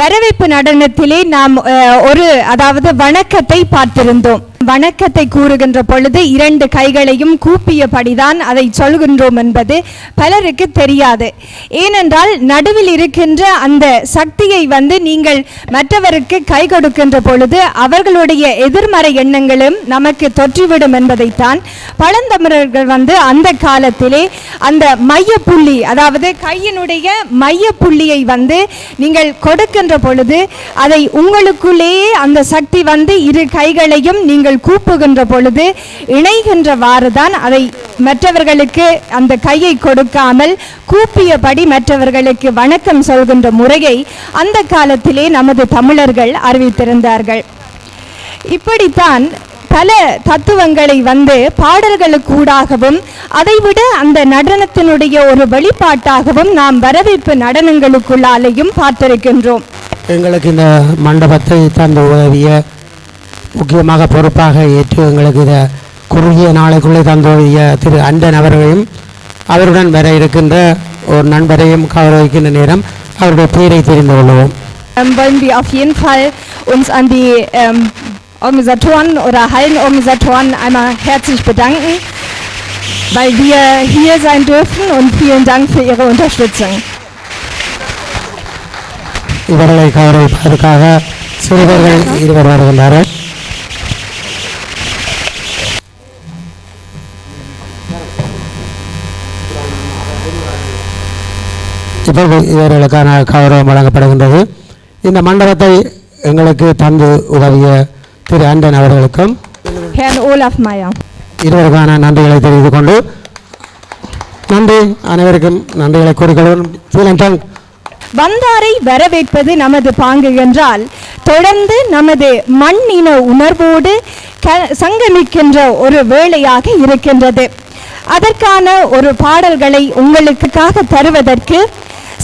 வரவேற்பு நடனத்திலே நாம் ஒரு அதாவது வணக்கத்தை பார்த்திருந்தோம். வணக்கத்தை கூறுகின்ற பொழுது இரண்டு கைகளையும் கூப்பியபடிதான் அதை சொல்கின்றோம் என்பது பலருக்கு தெரியாது. ஏனென்றால் நடுவில் இருக்கின்ற அந்த சக்தியை வந்து நீங்கள் மற்றவருக்கு கை கொடுக்கின்ற பொழுது அவர்களுடைய எதிர்மறை எண்ணங்களும் நமக்கு தொற்றிவிடும் என்பதைத்தான் பழந்தமிழர்கள் வந்து அந்த காலத்திலே அந்த மையப்புள்ளி அதாவது கையினுடைய மையப்புள்ளியை வந்து நீங்கள் கொடுக்கின்ற பொழுது அதை உங்களுக்குள்ளேயே அந்த சக்தி வந்து இரு கைகளையும் நீங்கள் கூப்புகின்ற பொழுது இணைகின்றவாறு தான் அதை மற்றவர்களுக்கு அந்த கையை கொடுக்காமல் கூப்பியபடி மற்றவர்களுக்கு வணக்கம் சொல்கின்ற முறையை அந்த காலத்திலே நமது தமிழர்கள் அறிவித்திருந்தார்கள். இப்படித்தான் பல தத்துவங்களை வந்து பாடல்களுக்கூடாகவும் அதைவிட அந்த நடனத்தினுடைய ஒரு வெளிப்பாட்டாகவும் நாம் வரவேற்பு நடனங்களுக்குள்ளாலேயும் பார்த்திருக்கின்றோம். எங்களுக்கு இந்த மண்டபத்தை தந்து உதவிய முக்கியமாக பொறுப்பாக ஏற்று எங்களுக்கு இதை குறுகிய நாளைக்குள்ளே தந்து உதவிய திரு அண்டன் அவர்களையும் அவருடன் வர இருக்கின்ற ஒரு நண்பரையும் கௌரவிக்கின்ற நேரம் அவருடைய பெயரை தெரிந்து கொள்வோம் ähm, wollen wir auf jeden Fall uns an die ähm, Organisatoren oder Hallenorganisatoren einmal herzlich bedanken, weil wir hier sein dürfen und vielen Dank für Ihre Unterstützung. இவர்களை கௌரவிப்பதற்காக சிறுவர்கள் இருவர் வருகின்றார்கள் இப்போது இவர்களுக்கான கௌரவம் வழங்கப்படுகின்றது இந்த மண்டபத்தை எங்களுக்கு தந்து உதவிய திரு அண்டன் அவர்களுக்கும். இருவருக்கான நன்றிகளை தெரிவித்துக் கொண்டு நன்றி அனைவருக்கும் நன்றிகளை கூறிக்கொள்வோம். வந்தாரை வரவேற்பது நமது பாங்கு என்றால் தொடர்ந்து நமது மண் இன உணர்வோடு சங்கமிக்கின்ற ஒரு வேளையாக இருக்கின்றது அதற்கான ஒரு பாடல்களை உங்களுக்காக தருவதற்கு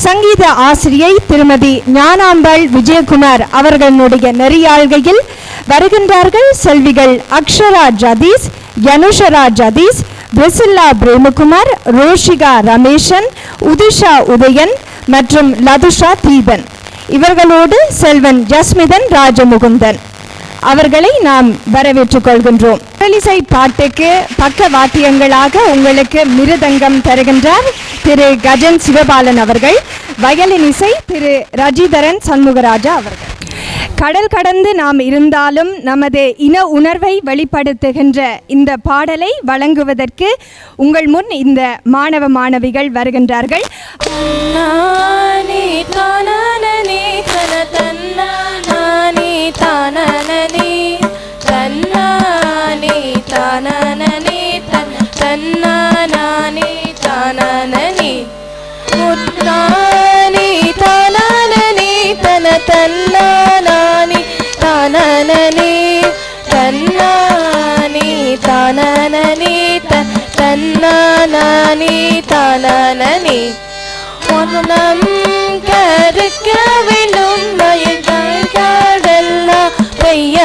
சங்கீத ஆசிரியை திருமதி ஞானாம்பாள் விஜயகுமார் அவர்களுடைய நெறியாள்கையில் வருகின்றார்கள் செல்விகள் அக்ஷரா ஜதீஸ் யனுஷரா ஜதீஸ் பிரசில்லா பிரேமகுமார் ரோஷிகா ரமேஷன் உதிஷா உதயன் மற்றும் லதுஷா தீபன். இவர்களோடு செல்வன் ஜஸ்மிதன் ராஜமுகுந்தன். அவர்களை நாம் வரவேற்றுக் கொள்கின்றோம். இசை பாட்டுக்கு பக்க வாத்தியங்களாக உங்களுக்கு மிருதங்கம் தருகின்றார் திரு கஜன் சிவபாலன் அவர்கள் வயலின் இசை திரு ரஜிதரன் சண்முகராஜா அவர்கள். கடல் கடந்து நாம் இருந்தாலும் நமது இன உணர்வை வெளிப்படுத்துகின்ற இந்த பாடலை வழங்குவதற்கு உங்கள் முன் இந்த மாணவ மாணவிகள் வருகின்றார்கள். நானே தன தன்னானே தானனனே தன்னானே தானனனே தன் தன்னானே தானனனே முத்தானே தானனனே தன தன்னானே தானனனே தன்னானே தானனனே தன் தன்னானே தானனனே கருக்க வேண்டும் மயங்கள் கடல்லாம் பெய்ய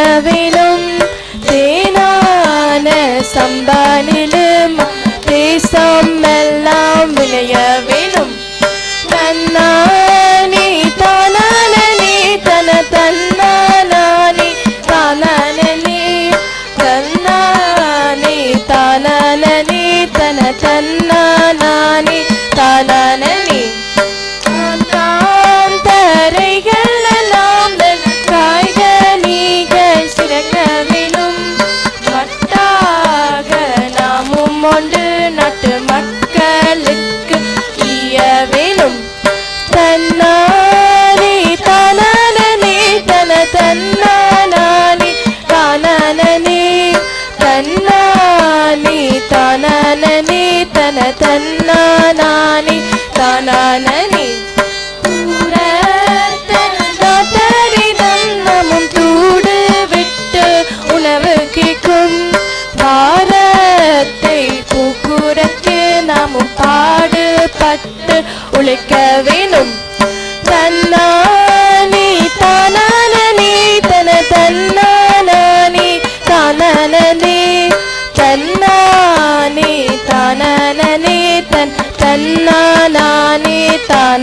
பாரத்தை போக்குவரத்து நாமும் பாடுபட்டு உழைக்கவே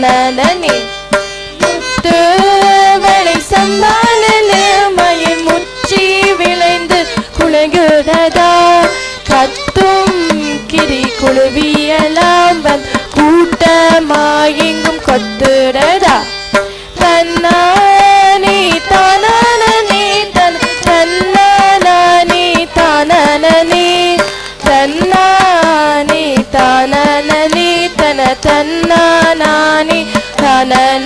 தன்னானே la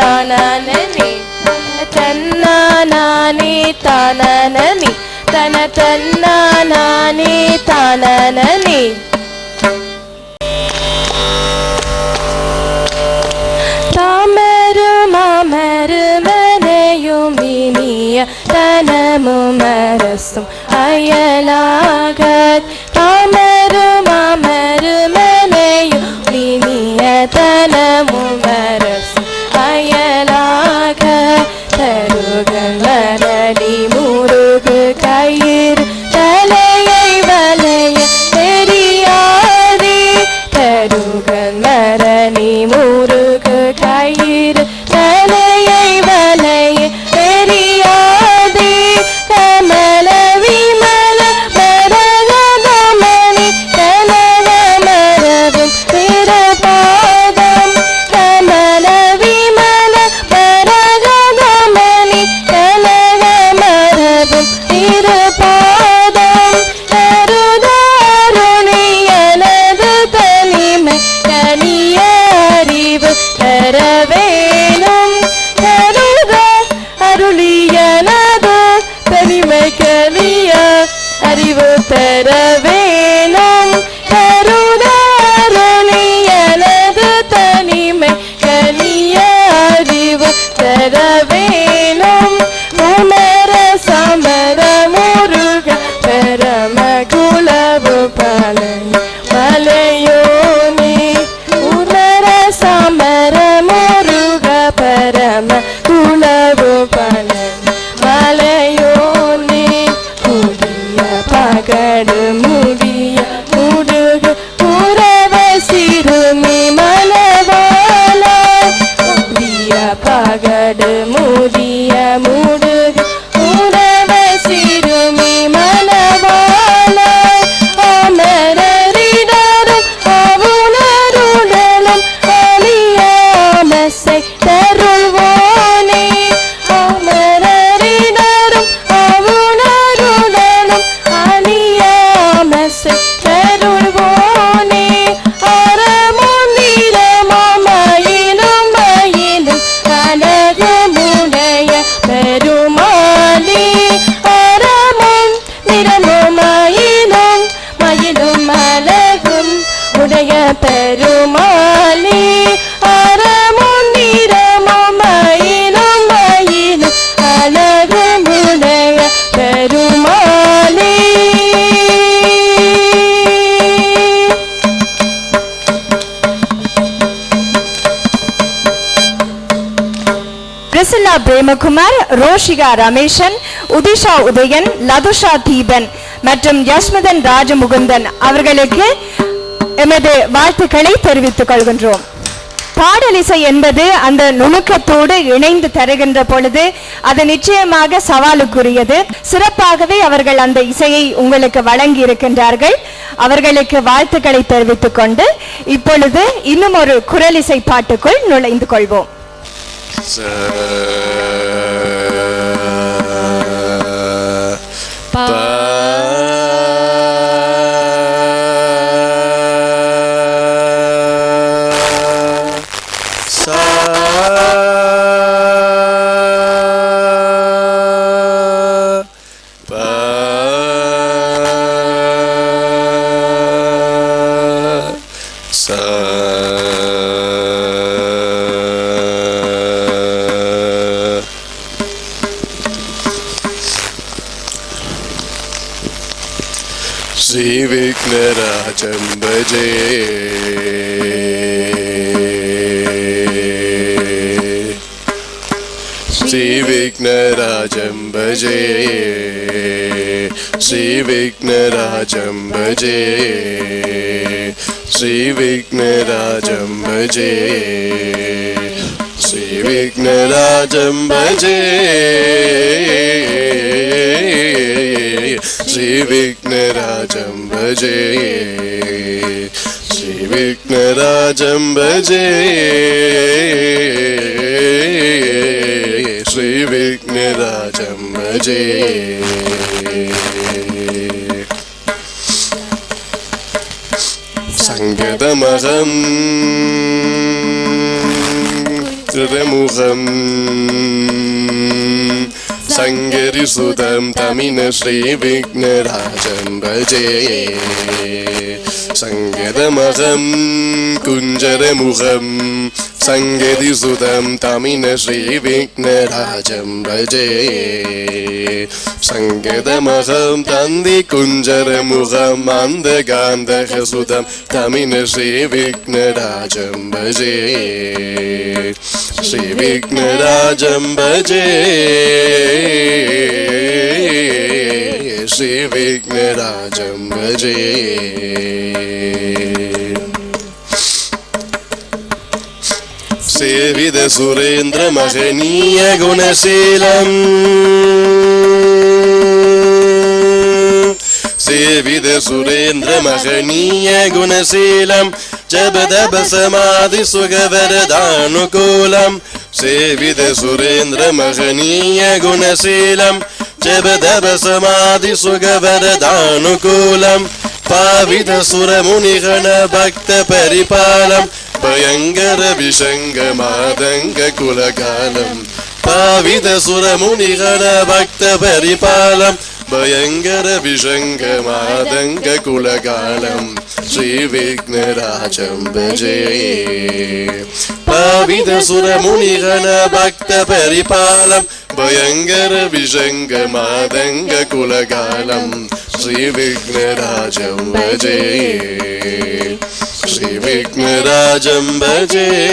തനനനി തന്നാനി തനനനി തന തന്നാനി. തനനനി തനമുമരസും അയലാകത് താമരുമരുമനയും വിനിയ തനമുമര Let பிரேமகுமார் ரோஷிகா ரமேஷன் உதிஷா உதயன் லதுஷா தீபன் மற்றும் யஸ்மதன் ராஜமுகுந்தன் அவர்களுக்கு எமது வாழ்த்துக்களை தெரிவித்துக் கொள்கின்றோம். பாடலிசை என்பது அந்த நுணுக்கத்தோடு இணைந்து தருகின்ற பொழுது அது நிச்சயமாக சவாலுக்குரியது. சிறப்பாகவே அவர்கள் அந்த இசையை உங்களுக்கு வழங்கி இருக்கின்றார்கள் அவர்களுக்கு வாழ்த்துக்களை தெரிவித்துக் கொண்டு இப்பொழுது இன்னும் ஒரு குரலிசை பாட்டுக்குள் நுழைந்து கொள்வோம். Gökler açan böceği. Sivikler açan böceği. Sivikler açan böceği. Sivikler açan böceği. Sivikler açan böceği. Siviklere cem böceği. Siviklere cem böceği. Siviklere cem böceği. Sangedemagam Remugam சங்கரிசுதம் தமின Sri விக்னராஜம் பஜே സങ്കതമസം കുഞ്ചരമുഖം സങ്കതിസുതം തമിന ശ്രീ വിഘ്നരാജം ഭജേ സങ്കതമഹം തന്തി കുഞ്ചരമുഖം അന്ധകാന്തഹസുതം തമിന ശ്രീ വിഘ്നരാജം ഭജേ ശ്രീ വിഘ്നരാജം ഭജേ सुरेन्द्र महनीय गुणशीलम् जबदब समाधि सुगवरदानुकूलम् ஜபதபசமாதி சுகவரதானுகூலம் பாவித சுரமுனிகண பக்த பரிபாலம் பயங்கர விஷங்க மாதங்க குலகாலம் பாவித சுரமுனிகண பக்த பரிபாலம் ഭയങ്കര വിഷങ്കമാതങ്ക കുലകാലം ശ്രീ വിഘ്നരാജം ഭജയേ പാവിതസുരമുനിഗണ ഭക്ത പരിപാലം ഭയങ്കര വിഷങ്കമാതങ്ക കുലകാലം ശ്രീ വിഘ്നരാജം ഭജയേ ശ്രീ വിഘ്നരാജം ഭജയേ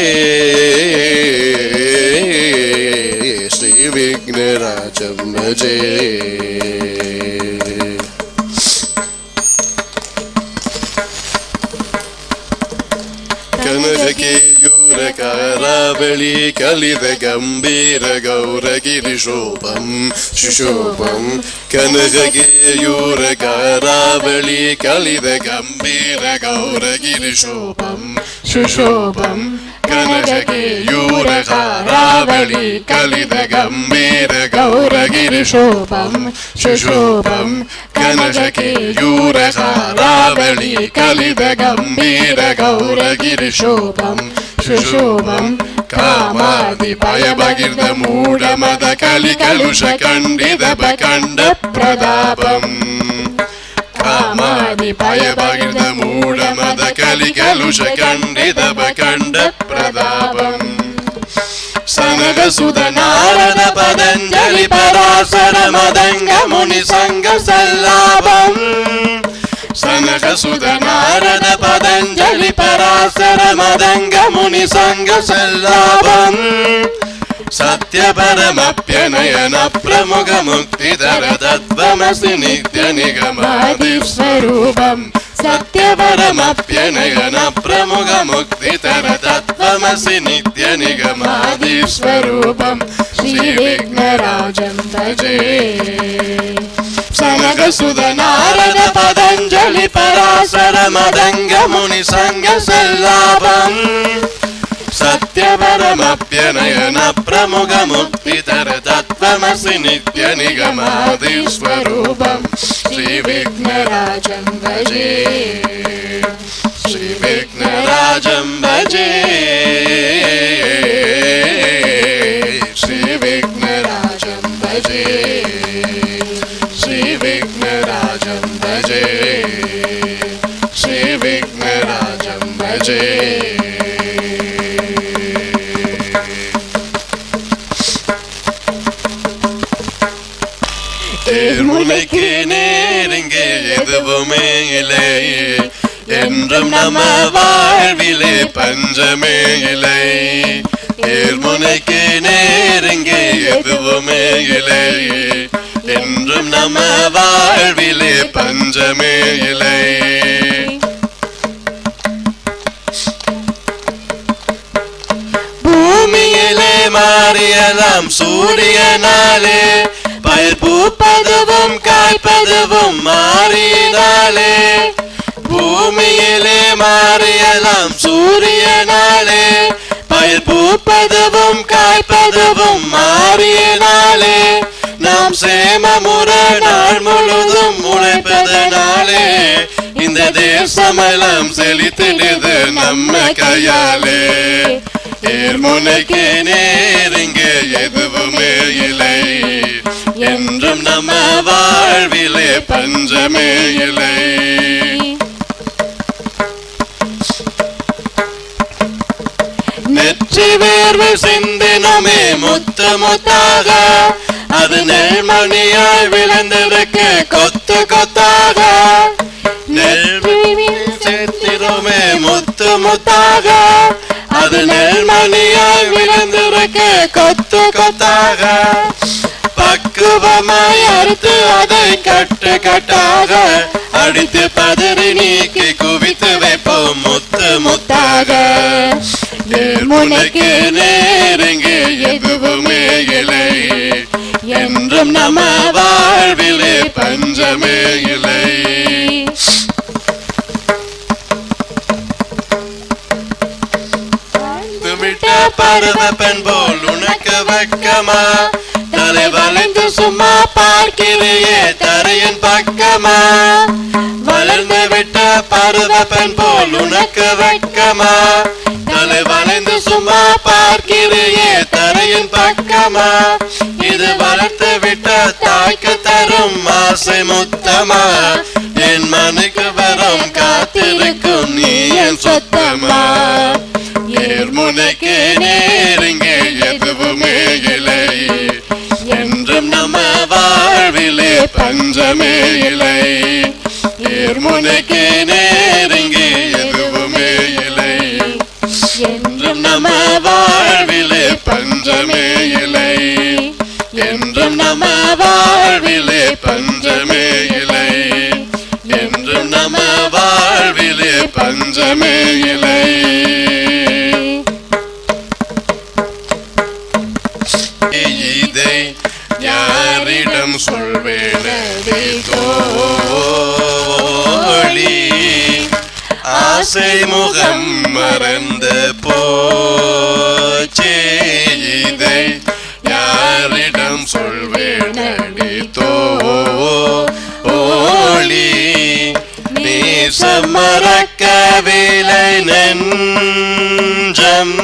कनककेयूरकारावळी कलित गम्भीर गौरगिरिशोभम् सुशोभम् कनककेयूरकारावळी कलित गम्भीर കനകകേയൂരധാരാവളി കലിത ഗംഭീര ഗൗരഗിരിശോഭം ശുശോഭം കനകകേയൂരധാരാവളി കലിത ഗംഭീര ഗൗരഗിരിശോഭം ശുശോഭം കാമാതിപയ ഭഗീർത മൂഢമത കലി കലുഷ കണ്ഡിത പ്രതാപം ಮಹಾಮಾರಿ ಪಯ ಬಗಿರ್ದ ಮೂಢ ಮದ ಕಲಿ ಕಲುಷ ಖಂಡಿತ ಬಖಂಡ ಪ್ರದಾಪಂ ಸನಗ ಸುಧ ನಾರದ ಪದಂಜಲಿ ಪರಾಸರ ಮದಂಗ ಮುನಿ ಸಂಗ ಸಲ್ಲಾಪಂ ಸನಗ ಸುಧ ನಾರದ ಪದಂಜಲಿ ಪರಾಸರ ಮದಂಗ ಮುನಿ ಸಂಗ ಸಲ್ಲಾಪಂ परमप्यनयन प्रमुख मुक्तिधर तत्त्वमसि नित्य निगमादिस्वरूपम् सत्य परमप्यनयन प्रमुख मुक्तिधर तत्त्वमसि नित्य निगमादिस्वरूपम् श्रीविघ्नराजं भजे सनग सुद नारद पदञ्जलि पराशर मदङ्ग मुनि सङ्ग సత్యపరమప్యనయన ప్రముఖముక్తితర తత్వమసి నిత్య నిగమాది స్వరూపం శ్రీ విఘ్నరాజం భజే శ్రీ విఘ్నరాజం భజే எதுவுமே இல்லை என்றும் நம்ம வாழ்விலே பஞ்சமே இல்லை தேர்முனைக்கு நேருங்கே எதுவுமே இல்லை என்றும் நம்ம வாழ்விலே பஞ்சமே இல்லை பூமியிலே மாறியலாம் சூரியனாலே பயிர் பூப்பதுவும் காய்ப்பதுவும் மாறினாலே பூமியிலே மாறியலாம் சூரியனாலே பயிர் பூப்பதுவும் காய்ப்பதுவும் மாறினாலே நாம் சேமமுற நாள் முழுதும் உழைப்பதனாலே இந்த தேசமெல்லாம் செழித்திடுது நம்ம கையாலே. ஏர்முனைக்கு நேருங்க எதுவுமே இல்லை. என்றும் நம்ம வாழ்விலே பஞ்சமே இல்லை. நெற்றி வேர்வு சிந்தினமே முத்த முத்தாக. அது நெல்மணியாய் விளைந்திருக்க கொத்து கொத்தாக. நெல் முத்து முத்தாக. அது நெல்மணியாய் விளைந்திருக்க கொத்து கொத்தாக. பக்குவமாய் அறுத்து அதை கட்டு கட்டாக அடித்து பதறி நீக்கி குவித்து வைப்போம் முத்து முத்தாக. முனைக்கு நேருங்கு எதுவுமே இல்லை. என்றும் நம்ம வாழ்விலே பஞ்சமே இல்லை. பருவ பெண் போல் உனக்கு வெக்கமா? சும்மா பார்க்கிறியே தரையின் பக்கமா? வளர்ந்து விட்ட பருவ பெண் போல் உனக்கு வெக்கமா? தலை வளைந்து சும்மா பார்க்கிறியே தரையின் பக்கமா? இது வளர்த்து விட்ட தாய்க்கு தரும் ஆசை முத்தமா? என் மனுக்கு வரும் காத்திருக்கும் நீ என் சொத்தமா? நேர்முனைக்கு நேருங்க பஞ்சமே இல்லை. நேர்முனைக்கு நேருங்கி எதுவுமே இல்லை. என்றும் நம்ம வாழ்விலே பஞ்சமே இல்லை. என்றும் நம்ம வாழ்விலே பஞ்சமே இல்லை. என்றும் நம்ம வாழ்விலே பஞ்சமே இல்லை. ஆசை முகம் மறந்து போச்சே. இதை யாரிடம் சொல்வேனடி தோழி நேசம் மறக்கவில்லை நெஞ்சம்.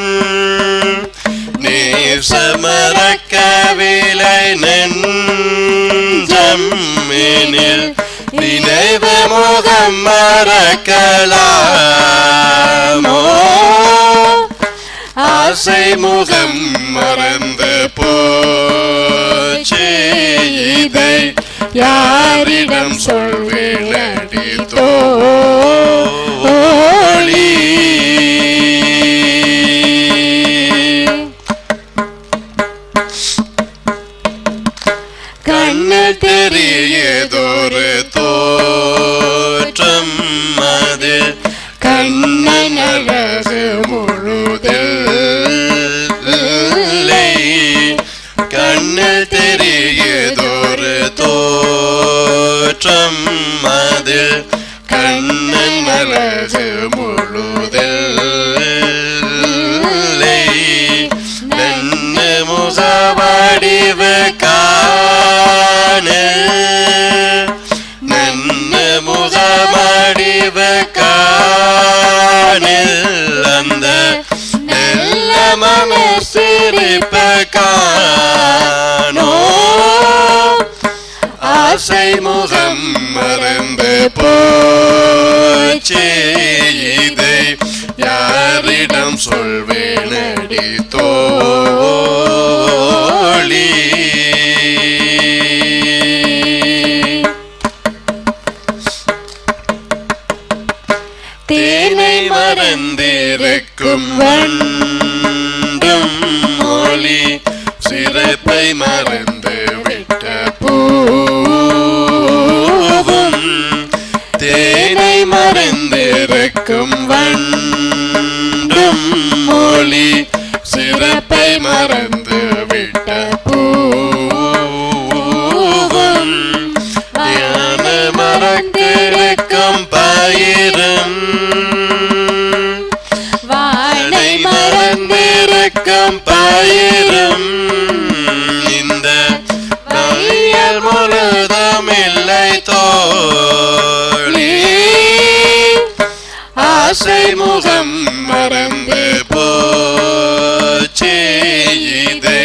நீ நேசமறக்கவில்லை நெஞ்சம். மேனில் நினைவு முகம் மறக்கலாமோ? ஆசை முகம் மறந்து போச்சே இதை யாரிடம் சொல்வேடி தோழி கண்ணு தெரியதொரு தெரியதொரு தோற்றம் அது கண்ணன் அழகு முழுதில்லை நன்னு முசவடிவு காண நன்னு முசவடிவு காணில் அந்த நல்ல மனசிரிப்ப காணோ ஆசை முகம் மறந்து போச்சே இதை யாரிடம் சொல்வேனடி தோழி? தேனை மறந்திருக்கும் வண்ண சிறப்பை மறந்து விட்ட பூவும் தேனை மறந்திருக்கும் வண்டும் மொழி சிறப்பை மறந்து விட்ட பூவும் ஞான மறந்திருக்கும் பயிரும். வாழை மறந்திருக்கும் ஆசை முகம் மறந்து போச்சே இதை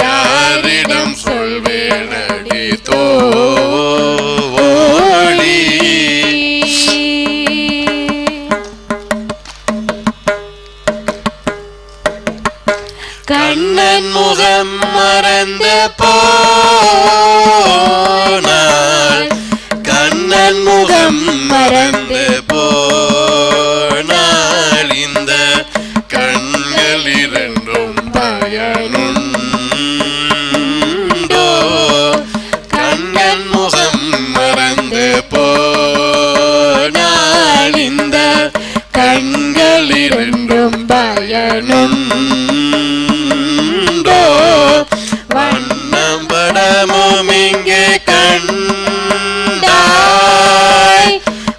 யாரிடம் சொல்வேனடி தோழி? கண்ணன் முகம் மறந்து போனாள் கண்ணன் முகம் மறந்து போ இரண்டும் பயனுண்டோ வண்ணம் படமும் இங்கே கண்டாய்.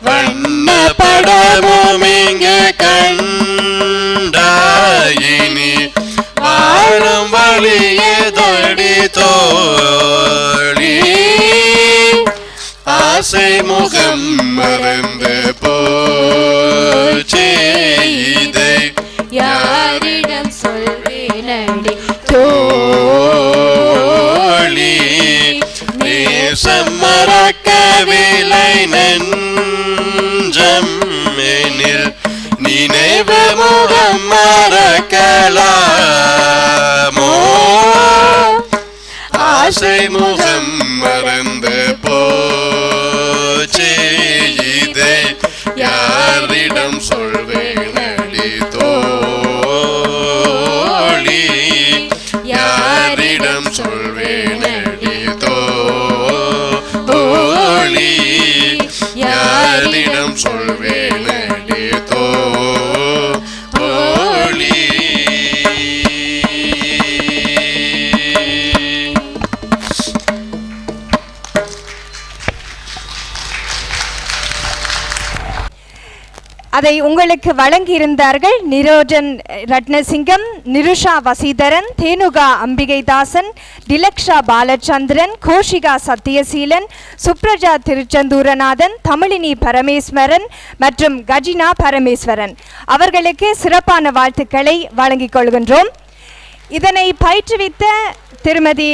வண்ண படமும் இங்கே கண்டாயினி வாழும் வழியே தொடி தோழி. ஆசை முகம் மறந்து மறக்கவில்லை நெஞ்சம் எனில் நினைவு முகம் மறக்கலாமோ? ஆசை முகம் மறந்து போச்சே இதை யாரிடம் சொல்வேனடி தோழி? யாரிடம் சொல்வேனடி தோழி? யாரிடம் அதை உங்களுக்கு வழங்கியிருந்தார்கள் நிரோஜன் ரட்னசிங்கம் நிருஷா வசீதரன் தேனுகா அம்பிகைதாசன் டிலக்ஷா பாலச்சந்திரன் கோஷிகா சத்யசீலன் சுப்ரஜா திருச்செந்தூரநாதன் தமிழினி பரமேஸ்வரன் மற்றும் கஜினா பரமேஸ்வரன். அவர்களுக்கு சிறப்பான வாழ்த்துக்களை வழங்கிக் கொள்கின்றோம். இதனை பயிற்றுவித்த திருமதி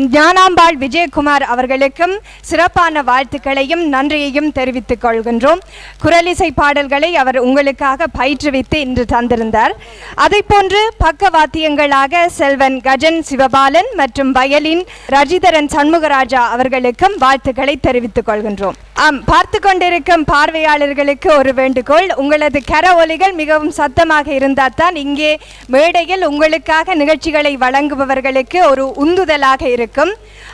ஞானாம்பாள் விஜயகுமார் அவர்களுக்கும் சிறப்பான வாழ்த்துக்களையும் நன்றியையும் தெரிவித்துக் கொள்கின்றோம். குரலிசை பாடல்களை அவர் உங்களுக்காக பயிற்றுவித்து இன்று தந்திருந்தார். அதை போன்று பக்கவாத்தியங்களாக செல்வன் கஜன் சிவபாலன் மற்றும் வயலின் ரஜிதரன் சண்முகராஜா அவர்களுக்கும் வாழ்த்துக்களை தெரிவித்துக் கொள்கின்றோம். ஆம் பார்த்து கொண்டிருக்கும் பார்வையாளர்களுக்கு ஒரு வேண்டுகோள். உங்களது கர ஒலிகள் மிகவும் சத்தமாக இருந்தால் தான் இங்கே மேடையில் உங்களுக்காக நிகழ்ச்சிகளை வழங்குபவர்களுக்கு ஒரு உந்துதலாக இருக்கும்.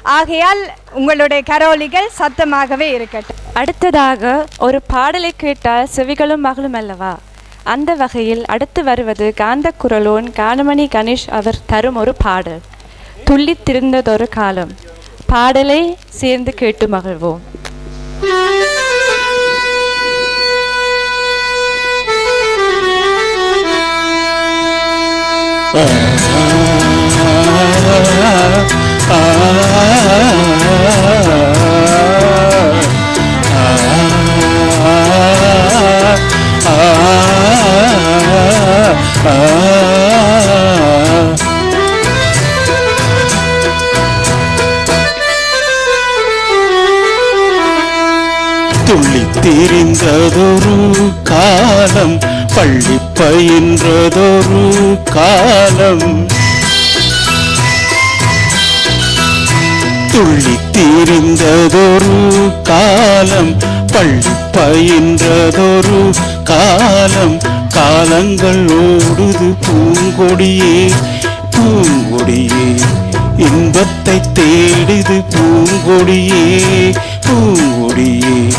ஆகையால் உங்களுடைய கரோலிகள் சத்தமாகவே இருக்கட்டும். அடுத்ததாக ஒரு பாடலை கேட்டால் செவிகளும் மகளும் அல்லவா? அந்த வகையில் அடுத்து வருவது காந்த குரலோன் கானமணி கணேஷ் அவர் தரும் ஒரு பாடல். துள்ளித் திருந்ததொரு காலம். பாடலை சேர்ந்து கேட்டு மகிழ்வோம். துள்ளி திரிந்ததொரு காலம் பள்ளி பயின்றதொரு காலம். துள்ளி திரிந்ததொரு காலம் பள்ளி பயின்றதொரு காலம். காலங்கள் ஓடுது பூங்கொடியே பூங்கொடியே. இன்பத்தை தேடுது பூங்கொடியே பூங்கொடியே.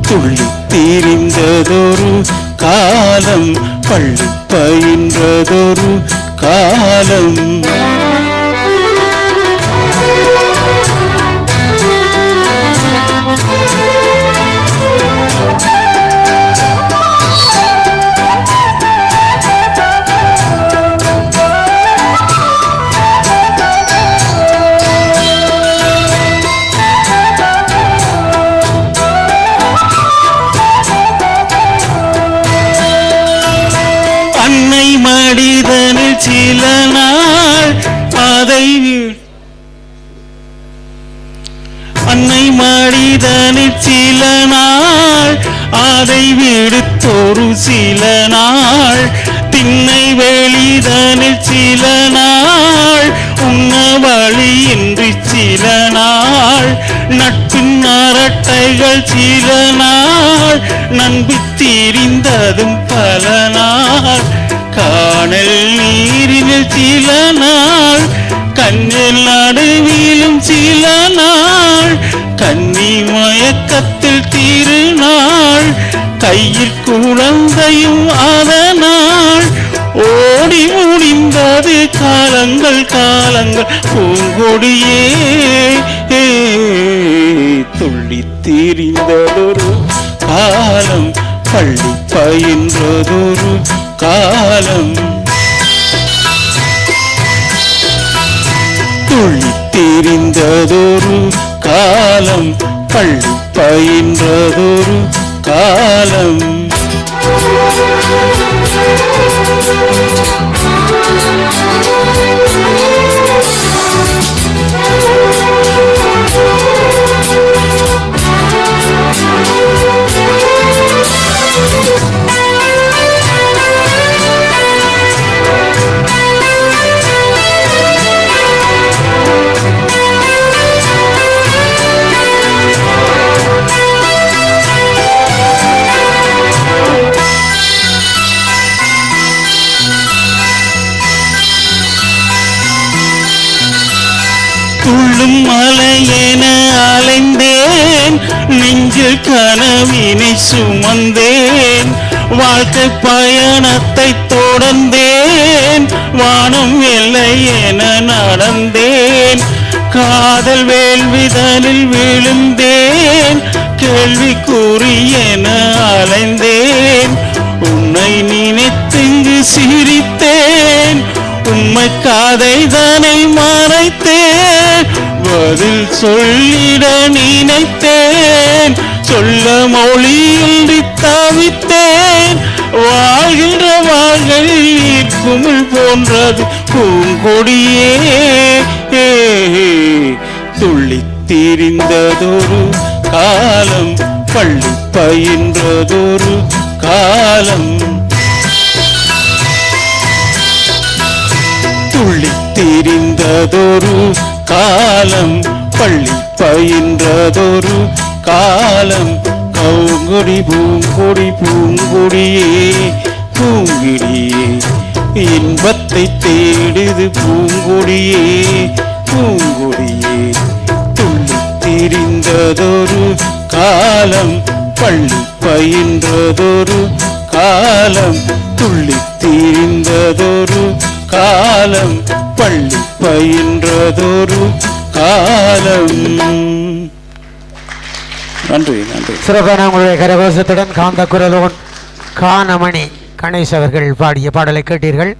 துள்ளி தீரிந்ததொரு காலம் பள்ளி பயின்றதொரு காலம். சில நாள் திண்ணை வெளிதனில் சில நாள் உண்ண வழியின்றி சில நாள் நட்பின் அரட்டைகள் சில நாள் நன்பு திரிந்ததும் பல நாள் காணல் நீரினில் சில நாள் கண்ணில் நடுவி கையில் குழந்தையும் அதனால் ஓடி முடிந்தது காலங்கள் காலங்கள். பூங்கொடியே துள்ளி தீரிந்ததொரு காலம் பள்ளி பயின்றதொரு காலம். துள்ளி தீரிந்ததொரு காலம் பள்ளி பயின்றதொரு காலம் துள்ளும் மலையென அலைந்தேன். நெஞ்சில் கனவினை சுமந்தேன். வாழ்க்கை பயணத்தை தொடர்ந்தேன். வானம் எல்லை என நடந்தேன். காதல் வேள்விதலில் விழுந்தேன். கேள்வி கூறி என அலைந்தேன். உன்னை நினைத்திங்கு சிரித்தேன். உண்மை காதை தானே மறைத்தேன் பதில் சொல்லிட நினைத்தேன். சொல்ல மொழியின்றி தவித்தேன் வாழ்கின்ற வாழ்கள் குமிழ் போன்றது பூங்கொடியே. துள்ளித் திரிந்ததொரு காலம் பள்ளி பயின்றதொரு காலம். துள்ளித் திரிந்ததொரு காலம் பள்ளி பயின்றதொரு காலம். கவுங்குடி பூங்குடி பூங்குடியே பூங்குடியே. இன்பத்தை தேடுது பூங்குடியே பூங்குடியே. துள்ளி திரிந்ததொரு காலம் பள்ளி பயின்றதொரு காலம். துள்ளி திரிந்ததொரு காலம் பள்ளி பயின்றதொரு காலம். நன்றி நன்றி. சிறப்பான உங்களுடைய கரகோசத்துடன் காந்த குரலோன் கானமணி கணேஷ் அவர்கள் பாடிய பாடலை கேட்டீர்கள்.